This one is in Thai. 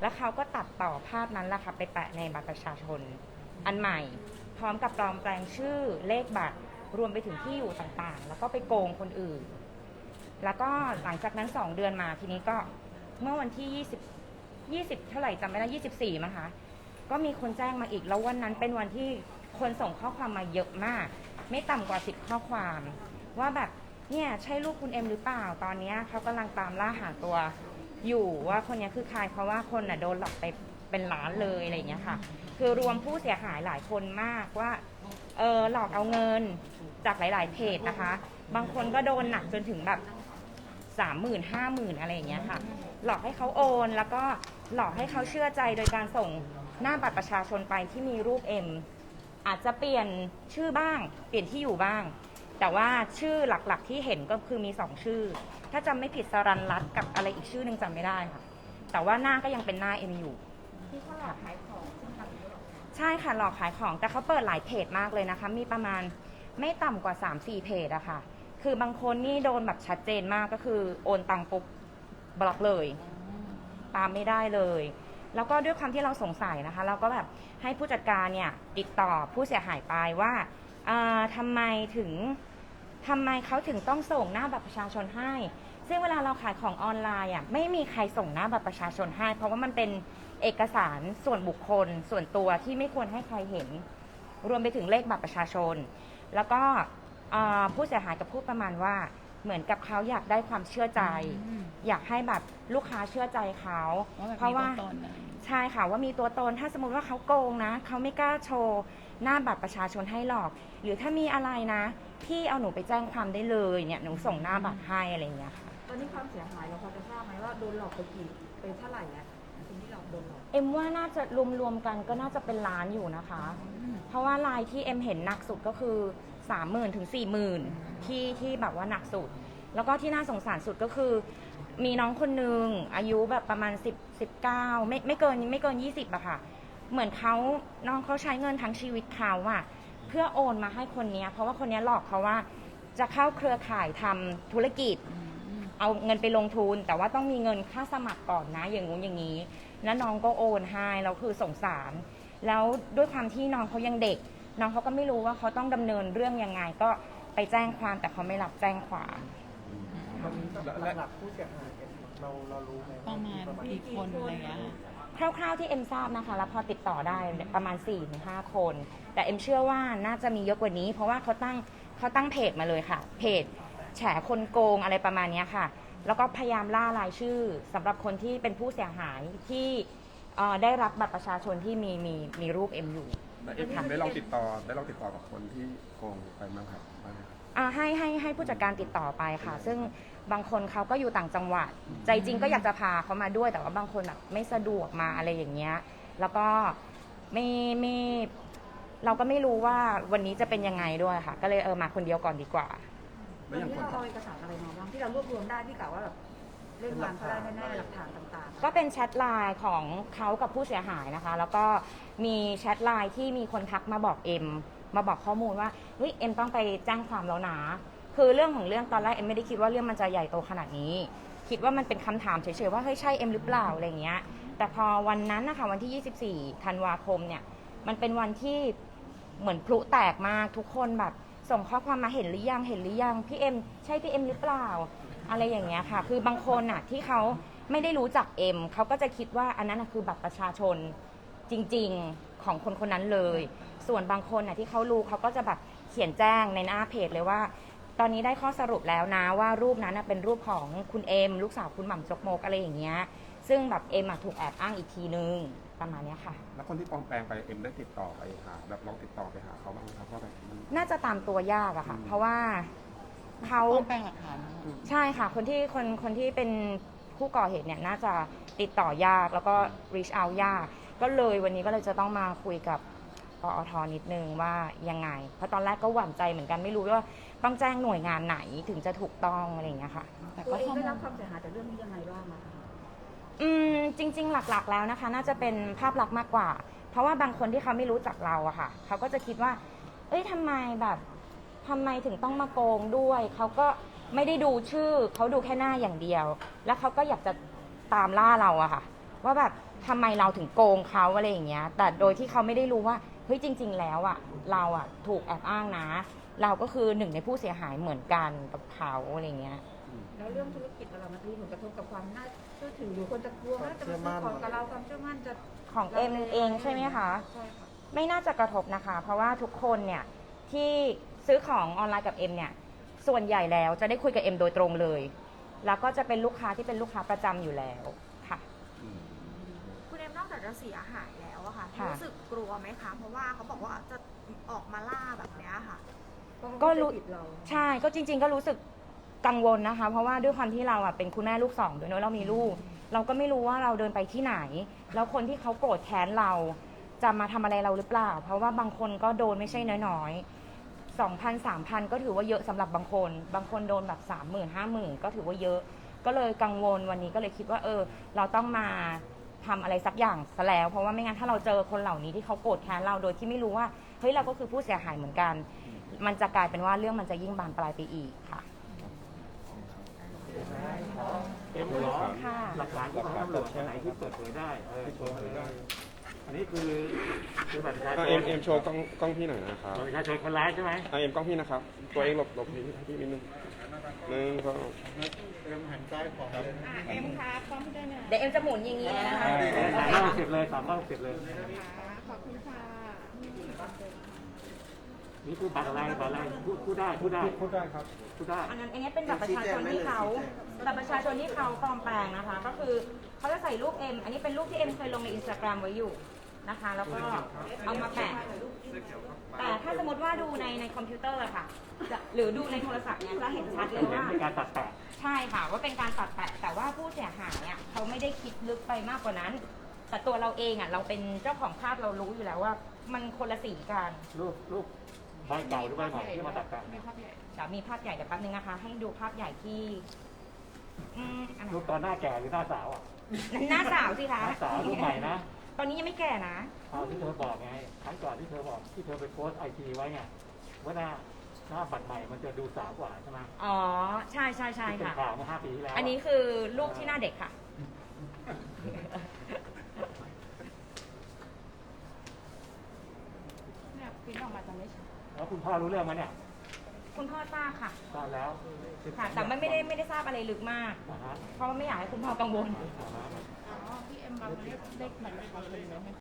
แล้วเขาก็ตัดต่อภาพนั้นแหละค่ะไปแปะในบัตรประชาชน อันใหม่ พร้อมกับปลอมแปลงชื่อเลขบัตรรวมไปถึงที่อยู่ต่างๆ แล้วก็ไปโกงคนอื่น แล้วก็หลังจากนั้น 2 เดือนมาทีนี้ก็เมื่อวันที่ 20 20 เท่าไหร่จำไม่ได้24มั้งคะก็มีคนแจ้งมาอีกแล้ววันนั้นเป็นวันที่คนส่งข้อความมาเยอะมาก ไม่ต่ำกว่า 10 ข้อความ ว่าแบบเนี่ยใช่ลูกคุณเอ็มหรือเปล่าตอนนี้เขากำลังตามล่าหาตัว อยู่ว่าคนนี้คือใครเพราะว่าคนน่ะโดนหลอกไปเป็นล้านเลยอะไรอย่างเงี้ยค่ะ คือรวมผู้เสียหายหลายคนมากว่าเออหลอกเอาเงินจากหลาย ๆ เพจนะคะ บางคนก็โดนหนักจนถึงแบบสามหมื่นห้าหมื่นอะไรอย่างเงี้ยค่ะ หลอกให้เขาโอนแล้วก็หลอกให้เขาเชื่อใจโดยการส่งหน้าบัตรประชาชนไปที่มีรูปเอ็มอาจจะเปลี่ยนชื่อบ้าง เปลี่ยนที่อยู่บ้าง แต่ว่าชื่อหลักๆที่เห็นก็คือมีสองชื่อ ถ้าจำไม่ผิดสรันรัตน์กับอะไรอีกชื่อหนึ่งจำไม่ได้ค่ะ แต่ว่าหน้าก็ยังเป็นหน้าเอ็มอยู่ ที่เขาหลอกขายของซึ่งทำไม่หรอกใช่ค่ะหลอกขายของแต่เขาเปิดหลายเพจมากเลยนะคะ มีประมาณไม่ต่ำกว่า 3-4 เพจอะค่ะ คือบางคนนี่โดนแบบชัดเจนมากก็คือโอนตังปุ๊บบล็อกเลย ตามไม่ได้เลย แล้วก็ด้วยความที่เราสงสัยนะคะ เราก็แบบให้ผู้จัดการเนี่ยติดต่อผู้เสียหายไปว่า อ่าทำไมถึงทำไมเขาถึงต้องส่งหน้าบัตรประชาชนให้ ซึ่งเวลาเราขายของออนไลน์อะไม่มีใครส่งหน้าบัตรประชาชนให้ เพราะว่ามันเป็นเอกสารส่วนบุคคล ส่วนตัวที่ไม่ควรให้ใครเห็น รวมไปถึงเลขบัตรประชาชน แล้วก็อ่าผู้เสียหายกับพูดประมาณว่า เหมือนกับเขาอยากได้ความเชื่อใจ อืมอยากให้แบบลูกค้าเชื่อใจเขา ว่าแบบเพราะมีว่าตัวตนอะไรใช่ค่ะว่ามีตัวตนถ้าสมมติว่าเขาโกงนะเขาไม่กล้าโชว์หน้าบัตรประชาชนให้หรอก หรือถ้ามีอะไรนะ พี่เอาหนูไปแจ้งความได้เลยเนี่ยหนูส่งหน้าบัตรให้อะไรอย่างเงี้ยค่ะ ตอนนี้ความเสียหายเราพอจะทราบไหมว่าโดนหลอกไปกี่ไปเท่าไหร่แล้วคนที่เราโดนหลอกเอ็มว่าน่าจะรวมๆกันก็น่าจะเป็นล้านอยู่นะคะเพราะว่าลายที่เอ็มเห็นหนักสุดก็คือ สามหมื่นถึงสี่หมื่นที่ที่แบบว่าหนักสุด แล้วก็ที่น่าสงสารสุดก็คือ มีน้องคนหนึ่งอายุแบบประมาณสิบสิบเก้าไม่ไม่เกินไม่เกินยี่สิบอะค่ะ เหมือนเขาน้องเขาใช้เงินทั้งชีวิตเขาอะเพื่อโอนมาให้คนเนี้ยเพราะว่าคนนี้หลอกเขาว่าจะเข้าเครือข่ายทำธุรกิจ เอาเงินไปลงทุน แต่ว่าต้องมีเงินค่าสมัครก่อนนะอย่างงู้นอย่างนี้ แล้วน้องก็โอนให้แล้วคือสงสาร แล้วด้วยความที่น้องเขายังเด็ก น้องเขาก็ไม่รู้ว่าเขาต้องดำเนินเรื่องยังไงก็ไปแจ้งความแต่เขาไม่รับแจ้งความตอนนี้หลักๆผู้เสียหายเนี่ยเราเรารู้ไหมประมาณประมาณกี่คนอะไรเงี้ยคร่าว ๆที่เอ็มทราบนะคะแล้วพอติดต่อได้ประมาณ4ี่ถึงห้าคน แต่เอ็มเชื่อว่าน่าจะมีเยอะกว่านี้ เพราะว่าเขาตั้งเขาตั้งเพจมาเลยค่ะ เพจแฉคนโกงอะไรประมาณเนี้ยค่ะ แล้วก็พยายามล่ารายชื่อสำหรับคนที่เป็นผู้เสียหายที่เอ่อได้รับบัตรประชาชนที่มีมีมีรูปเอ็มอยู่ แต่เอ็มทำได้ลองติดต่อได้ลองติดต่อกับคนที่โกงไปมั้งครับบ้างไหมครับอ่าให้ให้ให้ผู้จัดการติดต่อไปค่ะ ซึ่งบางคนเขาก็อยู่ต่างจังหวัด ใจจริงก็อยากจะพาเขามาด้วย แต่ว่าบางคนแบบไม่สะดวกมาอะไรอย่างเงี้ย แล้วก็ไม่ไม่เราก็ไม่รู้ว่าวันนี้จะเป็นยังไงด้วยค่ะ ก็เลยเออมาคนเดียวก่อนดีกว่าตอนนี้เราเอาเอกสารอะไรมาบ้างที่เรารวบรวมได้ที่กล่าวว่าแบบ เล่นงานเขาได้แน่ๆหลักฐานต่างๆก็เป็นแชทไลน์ของเขากับผู้เสียหายนะคะ แล้วก็มีแชทไลน์ที่มีคนทักมาบอกเอ็มมาบอกข้อมูลว่าเฮ้ยเอ็มต้องไปแจ้งความแล้วนะคือเรื่องของเรื่องตอนแรกเอ็มไม่ได้คิดว่าเรื่องมันจะใหญ่โตขนาดนี้ คิดว่ามันเป็นคำถามเฉยๆว่าเฮ้ยใช่เอ็มหรือเปล่าอะไรอย่างเงี้ย แต่พอวันนั้นนะคะวันที่ 24 ธันวาคมเนี่ย มันเป็นวันที่เหมือนพลุแตกมากทุกคนแบบ ส่งข้อความมาเห็นหรือยังเห็นหรือยังพี่เอ็มใช่พี่เอ็มหรือเปล่า อะไรอย่างเงี้ยค่ะ คือบางคนอะที่เขาไม่ได้รู้จักเอ็มเขาก็จะคิดว่าอันนั้นน่ะคือบัตรประชาชนจริงๆของคนคนนั้นเลย ส่วนบางคนอะที่เขารู้เขาก็จะแบบเขียนแจ้งในหน้าเพจเลยว่า ตอนนี้ได้ข้อสรุปแล้วนะว่ารูปนั้นน่ะเป็นรูปของคุณเอ็มลูกสาวคุณหม่ำจกมกอะไรอย่างเงี้ยซึ่งแบบเอ็มอะถูกแอบอ้างอีกทีนึงประมาณเนี้ยค่ะ แล้วคนที่ปลอมแปลงไปเอ็มได้ติดต่อไปหาแบบลองติดต่อไปหาเขาบ้างไหมครับว่าแบบมัน น่าจะตามตัวยากอะค่ะเพราะว่าเขา ต้องแปลงหลักฐานมาใช่ค่ะ คนที่คนคนที่เป็นผู้ก่อเหตุเนี่ยน่าจะติดต่อยากแล้วก็ reach out ยาก ก็เลยวันนี้ก็เลยจะต้องมาคุยกับปอทนิดนึงว่ายังไง เพราะตอนแรกก็หวั่นใจเหมือนกันไม่รู้ว่าต้องแจ้งหน่วยงานไหนถึงจะถูกต้องอะไรอย่างเงี้ยค่ะ แต่ตัวก็เองข้อได้มูลรับความเสียหายจากเรื่องนี้ยังไงบ้างอะคะ อืมจริง ๆ หลักๆ แล้วนะคะ น่าจะเป็นภาพลักษณ์มากกว่า เพราะว่าบางคนที่เขาไม่รู้จักเราอะค่ะ เขาก็จะคิดว่า เอ้ยทำไมแบบทำไมถึงต้องมาโกงด้วย เขาก็ไม่ได้ดูชื่อ เขาดูแค่หน้าอย่างเดียว แล้วเขาก็อยากจะตามล่าเราอะค่ะ ว่าแบบทำไมเราถึงโกงเขาอะไรอย่างเงี้ย แต่โดยที่เขาไม่ได้รู้ว่าเฮ้ยจริง ๆ แล้วอะเราอะถูกแอบอ้างนะ เราก็คือหนึ่งในผู้เสียหายเหมือนกันกับเขาอะไรเงี้ย แล้วเรื่องธุรกิจเรามันมีผลกระทบกับความน่า เชื่อถือหรือคนจะกลัวว่าจะมาซื้อของกับเราความเชื่อมั่นจะของเอ็มเองใช่ไหมคะ ใช่ค่ะไม่น่าจะกระทบนะคะ เพราะว่าทุกคนเนี่ยที่ซื้อของออนไลน์กับเอ็มเนี่ยส่วนใหญ่แล้วจะได้คุยกับเอ็มโดยตรงเลย แล้วก็จะเป็นลูกค้าที่เป็นลูกค้าประจำอยู่แล้วค่ะ คุณเอ็มนอกจากจะเสียหายแล้วอะค่ะค่ะ รู้สึกกลัวไหมคะเพราะว่าเขาบอกว่าจะออกมาล่าแบบเนี้ยค่ะ ก็รู้ผิดเรา ใช่ก็จริง ๆ ก็รู้สึก กังวลนะคะ เพราะว่าด้วยความที่เราอะเป็นคุณแม่ลูกสองด้วยเนอะเรามีลูก เราก็ไม่รู้ว่าเราเดินไปที่ไหน แล้วคนที่เขาโกรธแค้นเรา จะมาทำอะไรเราหรือเปล่า เพราะว่าบางคนก็โดนไม่ใช่น้อยๆสองพันสามพันก็ถือว่าเยอะสำหรับบางคน บางคนโดนแบบสามหมื่นห้าหมื่นก็ถือว่าเยอะ ก็เลยกังวลวันนี้ก็เลยคิดว่า เออ เราต้องมาทำอะไรสักอย่างซะแล้ว เพราะว่าไม่งั้นถ้าเราเจอคนเหล่านี้ที่เขาโกรธแค้นเราโดยที่ไม่รู้ว่าเฮ้ยเราก็คือผู้เสียหายเหมือนกัน มันจะกลายเป็นว่าเรื่องมันจะยิ่งบานปลายไปอีก เอ็มเหรอค่ะ หลักฐานของตำรวจไหนที่เปิดเผยได้เออเปิดเผยได้ อันนี้คือคือบัตรประชาชนเอ็มเอ็มโชว์กล้องกล้องพี่หน่อยนะครับบัตรประชาชนคนร้ายใช่ไหมอะเอ็มกล้องพี่นะครับ ตัวเองหลบหลบพี่พี่นิดนึงหนึ่งสองเอ็มหันซ้ายขวาครับเดี๋ยวเอ็มจะหมุนอย่างนี้นะคะสามร้อยหกสิบเลยสามร้อยหกสิบเลย นี่คือบัตรอะไรบัตรอะไรพูดพูดได้พูดได้พูดได้ครับพูดได้ อันนั้นอันนี้เป็นบัตรประชาชนที่เขาบัตรประชาชนที่เขาปลอมแปลงนะคะ ก็คือเขาจะใส่รูปเอ็มอันนี้เป็นรูปที่เอ็มเคยลงในอินสตาแกรมไว้อยู่นะคะ แล้วก็เอามาแปะแต่ถ้าสมมติว่าดูในในคอมพิวเตอร์อะค่ะจะหรือดูในโทรศัพท์เนี่ยจะเห็นชัดเลยเห็นว่าเป็นการตัดแปะใช่ค่ะว่าเป็นการตัดแปะแต่ว่าผู้เสียหายอะเขาไม่ได้คิดลึกไปมากกว่านั้น แต่ตัวเราเองอะเราเป็นเจ้าของภาพเรารู้อยู่แล้วว่า มันคนละสีกันรูปรูป ใบเก่าหรือใบใหม่ที่มาตัดแปะเดี๋ยวมีภาพใหญ่เดี๋ยวแป๊บนึงนะคะ ให้ดูภาพใหญ่ที่อืมอันไหนรูปตอนหน้าแก่หรือหน้าสาวอะหน้าสาวสิคะหน้าสาวรูปใหม่นะตอนนี้ยังไม่แก่นะ เอาที่เธอบอกไงครั้งก่อนที่เธอบอกที่เธอไปโพสไอจีไว้ไงว่าหน้าหน้าบัตรใหม่มันจะดูสาวกว่าใช่ไหมอ๋อ ใช่ใช่ใช่ที่เป็นค่ะ ข่าวเมื่อห้าปีที่แล้วะอันนี้คือลูกที่หน้าเด็กค่ะ เนี่ยพิมพ์ออกมาจะไม่ชัด แล้วคุณพ่อรู้เรื่องมั้ยเนี่ยคุณพ่อทราบค่ะทราบแล้วค่ะแต่ไม่ไม่ได้ไม่ได้ทราบอะไรลึกมาก อ่าฮะเพราะว่าไม่อยากให้คุณพ่อกังวล อ่าฮะอ๋อพี่เอ็มบางเรียกเลขบัตรประชาชนเลยไหม